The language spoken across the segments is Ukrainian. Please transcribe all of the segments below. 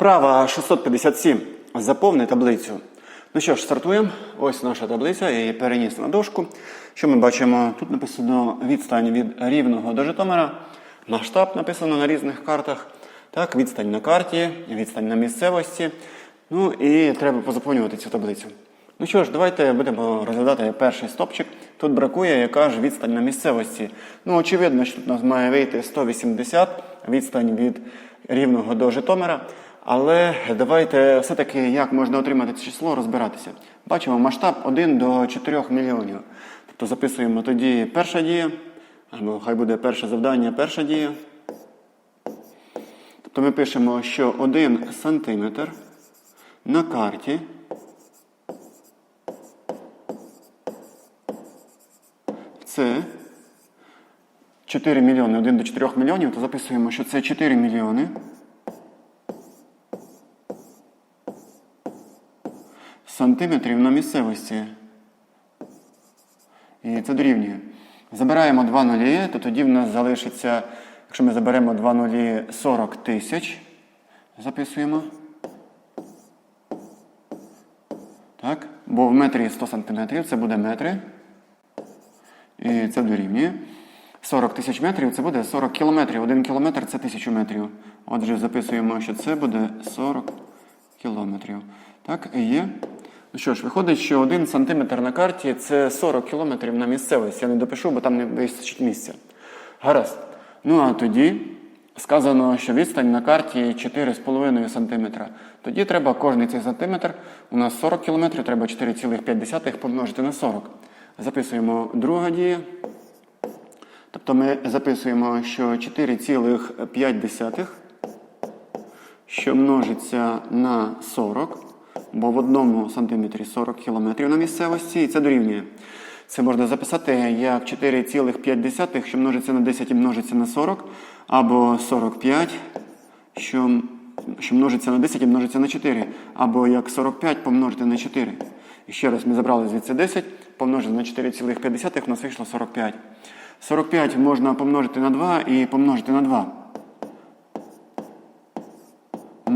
Вправа 657. Заповни таблицю. Ну що ж, стартуємо. Ось наша таблиця, я її переніс на дошку. Що ми бачимо? Тут написано відстань від Рівного до Житомира. Масштаб написано на різних картах. Так, відстань на карті, відстань на місцевості. Ну і треба позаповнювати цю таблицю. Ну що ж, давайте будемо розглядати перший стопчик. Тут бракує, яка ж відстань на місцевості. Ну, очевидно, що тут у нас має вийти 180 відстань від Рівного до Житомира. Але давайте все-таки як можна отримати це число, розбиратися. Бачимо масштаб 1 до 4 мільйонів. Тобто записуємо тоді перша дія, або хай буде перше завдання, перша дія. Тобто ми пишемо, що 1 сантиметр на карті це 4 мільйони, 1 до 4 мільйонів, то записуємо, що це 4 мільйони. Сантиметрів на місцевості. І це дорівнює. Забираємо 2 нулі, то тоді в нас залишиться, якщо ми заберемо 2 нулі 40 тисяч. Записуємо. Так? Бо в метрі 100 сантиметрів це буде метри. І це дорівнює. 40 тисяч метрів це буде 40 кілометрів. Один кілометр це тисячу метрів. Отже, записуємо, що це буде 40 кілометрів. Так, і є. Ну що ж, виходить, що 1 сантиметр на карті це 40 кілометрів на місцевість. Я не допишу, бо там не вистачить місця. Гаразд. Ну а тоді сказано, що відстань на карті 4,5 сантиметра. Тоді треба кожний цей сантиметр. У нас 40 кілометрів, треба 4,5 помножити на 40. Записуємо друга дія. Тобто ми записуємо, що 4,5, що множиться на 40, бо в одному сантиметрі 40 кілометрів на місцевості, і це дорівнює. Це можна записати як 4,5, що множиться на 10 і множиться на 40, або 45, що, що множиться на 10 і множиться на 4, або як 45 помножити на 4. І ще раз ми забрали звідси 10, помножити на 4,5, у нас вийшло 45. 45 можна помножити на 2 і помножити на 2.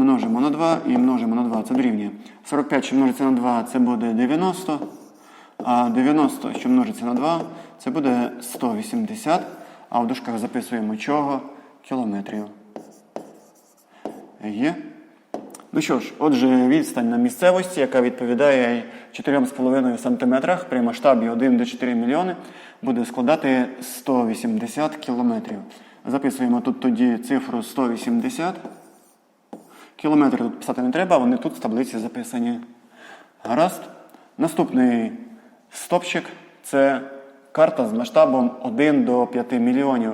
Множимо на 2 і множимо на 2. Це дорівнює. 45, що множиться на 2, це буде 90. А 90, що множиться на 2, це буде 180. А в дужках записуємо чого? Кілометрів. Є. Ну що ж, отже, відстань на місцевості, яка відповідає 4,5 см при масштабі 1 до 4 мільйони, буде складати 180 кілометрів. Записуємо тут тоді цифру 180. Кілометри тут писати не треба, вони тут в таблиці записані. Гаразд. Наступний стопчик це карта з масштабом 1 до 5 мільйонів.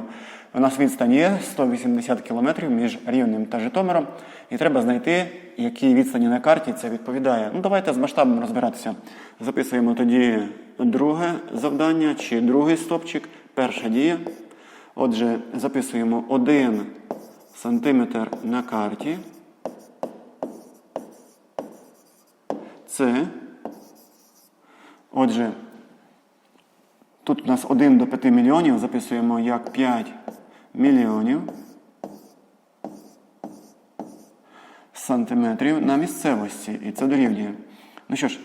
У нас відстань є 180 кілометрів між Рівнем та Житомиром. І треба знайти, які відстані на карті це відповідає. Ну, давайте з масштабом розбиратися. Записуємо тоді друге завдання чи другий стопчик, перша дія. Отже, записуємо 1 сантиметр на карті. Це. Отже, тут у нас 1 до 5 мільйонів. Записуємо як 5 мільйонів сантиметрів на місцевості. І це дорівнює. Ну що ж,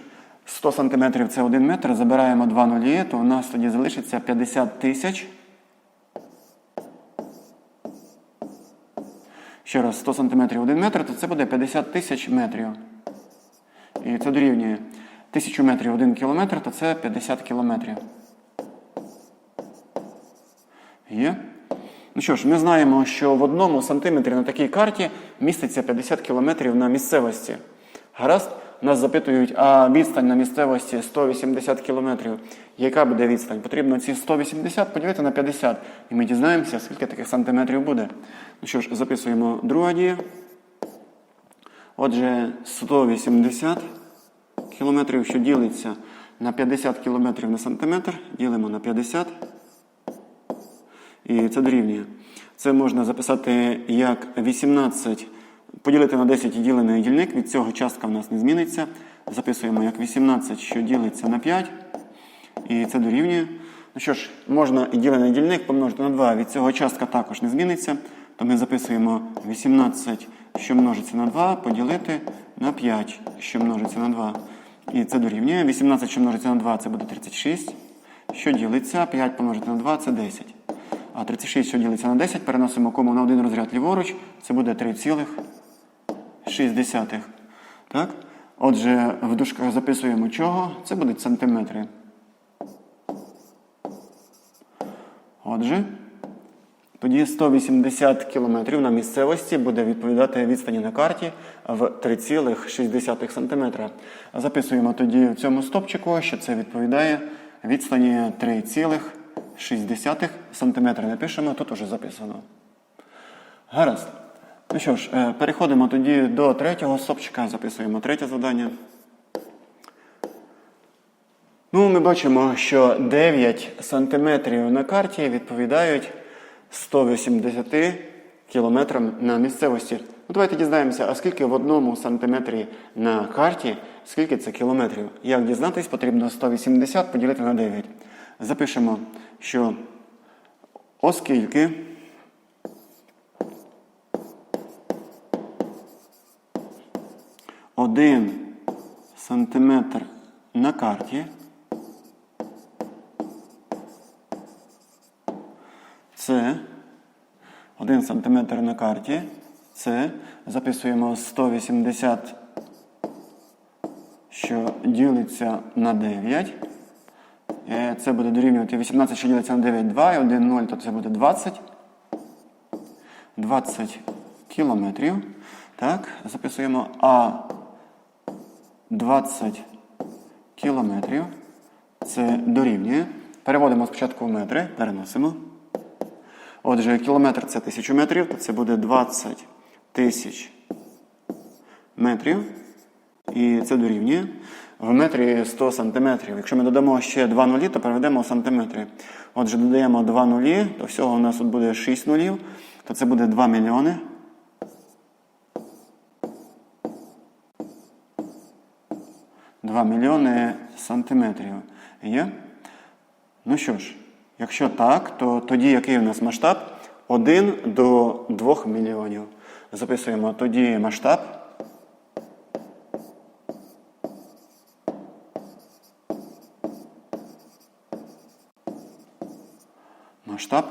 100 сантиметрів це 1 метр. Забираємо 2 нулі, то у нас тоді залишиться 50 тисяч. Ще раз, 100 сантиметрів 1 метр, то це буде 50 тисяч метрів. І це дорівнює 1000 метрів 1 кілометр, то це 50 кілометрів. Є? Ну що ж, ми знаємо, що в одному сантиметрі на такій карті міститься 50 кілометрів на місцевості. Гаразд, нас запитують, а відстань на місцевості 180 кілометрів. Яка буде відстань? Потрібно ці 180 поділити на 50. І ми дізнаємося, скільки таких сантиметрів буде. Ну що ж, записуємо друга дія. Отже, 180 кілометрів, що ділиться на 50 кілометрів на сантиметр, ділимо на 50. І це дорівнює. Це можна записати як 18 поділити на 10 і ділений дільник. Від цього частка в нас не зміниться. Записуємо як 18, що ділиться на 5. І це дорівнює. Ну що ж, можна і ділений дільник помножити на 2. Від цього частка також не зміниться. То ми записуємо 18 що множиться на 2, поділити на 5, що множиться на 2. І це дорівнює. 18, що множиться на 2, це буде 36. Що ділиться? 5 помножити на 2 це 10. А 36, що ділиться на 10, переносимо кому на один розряд ліворуч, це буде 3,6. Так? Отже, в дужках записуємо чого? Це будуть сантиметри. Отже, тоді 180 кілометрів на місцевості буде відповідати відстані на карті в 3,6 см. Записуємо тоді в цьому стопчику, що це відповідає відстані 3,6 см. Напишемо, тут уже записано. Гаразд. Ну що ж, е, переходимо тоді до третього стопчика, записуємо третє завдання. Ну, ми бачимо, що 9 сантиметрів на карті відповідають 180 кілометрам на місцевості. Ну, давайте дізнаємося, а скільки в одному сантиметрі на карті, скільки це кілометрів. Як дізнатись, потрібно 180 поділити на 9. Запишемо, що оскільки один сантиметр на карті це 1 см на карті. Це записуємо 180, що ділиться на 9. Е, Це буде дорівнювати 18, що ділиться на 9, 2 і 1, 0, то це буде 20. 20 кілометрів. Так, записуємо А 20 кілометрів. Це дорівнює. Переводимо спочатку в метри, переносимо. Отже, кілометр це 1000 метрів, то це буде 20 тисяч метрів. І це дорівнює. В метрі 100 сантиметрів. Якщо ми додамо ще 2 нулі, то переведемо сантиметри. Отже, додаємо 2 нулі, то всього у нас тут буде 6 нулів, то це буде 2 мільйони. Два мільйони сантиметрів. Є? Ну що ж, якщо так, то тоді який у нас масштаб? 1 до 2 мільйонів. Записуємо тоді масштаб. Масштаб.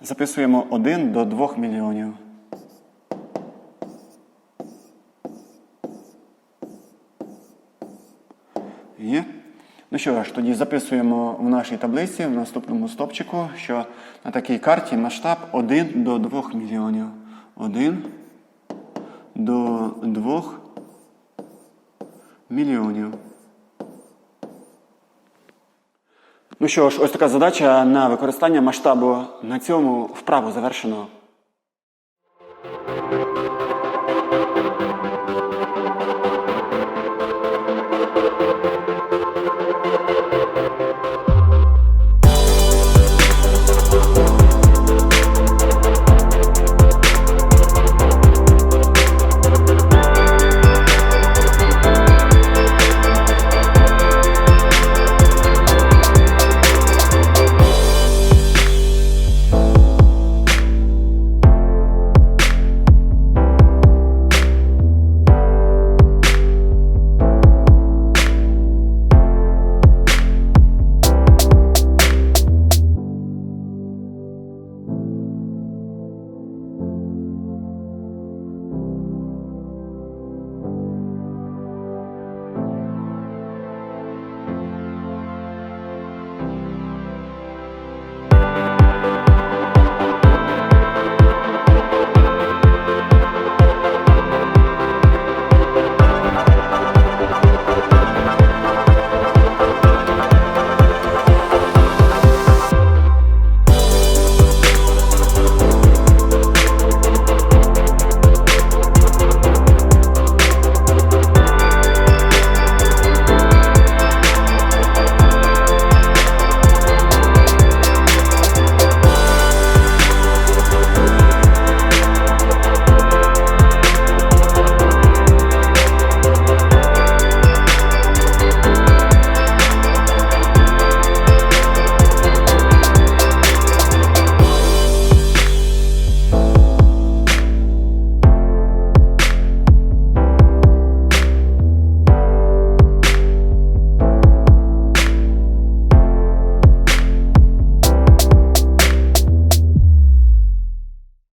Записуємо 1 до 2 мільйонів. Що ж, тоді записуємо в нашій таблиці в наступному стопчику, що на такій карті масштаб 1 до 2 мільйонів. 1 до 2 мільйонів. Ну що ж, ось така задача на використання масштабу. На цьому вправу завершено.